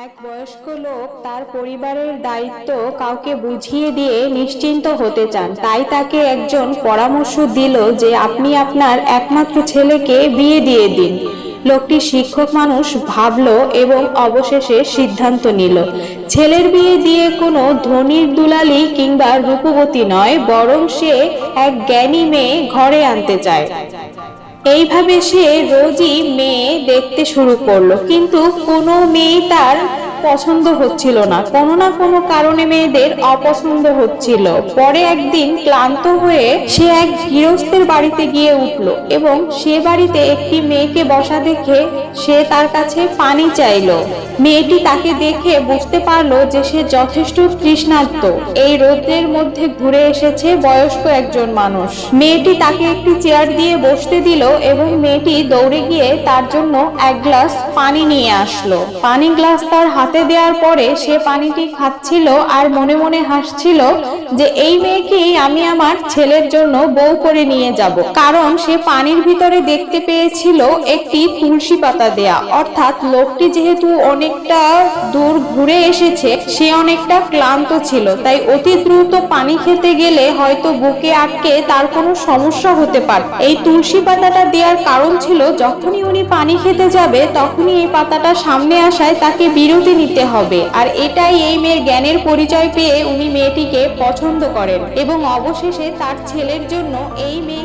এক বয়স্ক লোক তার পরিবারের দায়িত্ব কাউকে বুঝিয়ে দিয়ে নিশ্চিন্ত হতে চান। তাই তাকে একজন পরামর্শ দিল যে আপনি আপনার একমাত্র ছেলেকে বিয়ে দিয়ে দিন। লোকটি শিক্ষক মানুষ ভাবলো এবং অবশেষে সিদ্ধান্ত নিল। ছেলের বিয়ে দিয়ে কোনো ধনির দুলালি কিংবা রূপবতী নয়, বরং সে এক জ্ঞানী মেয়ে ঘরে আনতে চায়। এইভাবে সে রোজই মেয়ে দেখতে শুরু করল। কিন্তু কোনো মেয়ে তার পছন্দ হচ্ছিল না। কোনো না কোনো কারণে মেয়েদের অপছন্দ হচ্ছিল। পরে একদিন ক্লান্ত হয়ে সে এক গৃহস্থের বাড়িতে গিয়ে উঠল এবং সে বাড়িতে একটি মেয়েকে বসা দেখে সে তার কাছে পানি চাইলো। মেয়েটি তাকে দেখে বুঝতে পারল যে সে যথেষ্ট তৃষ্ণার্ত। এই রোদ্রের মধ্যে ঘুরে এসেছে বয়স্ক একজন মানুষ। মেয়েটি তাকে একটি চেয়ার দিয়ে বসতে দিল এবং মেয়েটি দৌড়ে গিয়ে তার জন্য এক গ্লাস পানি নিয়ে আসলো। পানি গ্লাস তার হাতে দেওয়ার পরে সে পানিটি খাচ্ছিল আর মনে মনে হাসছিল যে এই মেয়েকেই আমি আমার ছেলের জন্য বউ করে নিয়ে যাব। কারণ সে পানির ভিতরে দেখতে পেয়েছিল একটি তুলসী পাতা দেয়া। অর্থাৎ লোকটি যেহেতু অনেকটা দূর ঘুরে এসেছে, সে অনেকটা ক্লান্ত ছিল। তাই অতি দ্রুত পানি খেতে গেলে হয়তো বুকে আটকে তার কোনো সমস্যা হতে পারে। এই তুলসী পাতাটা দেওয়ার কারণ ছিল, যখনই উনি পানি খেতে যাবে, তখনই এই পাতাটা সামনে আসায় তাকে বিরতি নিতে হবে। আর এটাই এই মেয়ের জ্ঞানের পরিচয় পেয়ে উনি মেয়েটিকে পছন্দ করেন এবং অবশেষে তার ছেলের জন্য এই বাড়িতে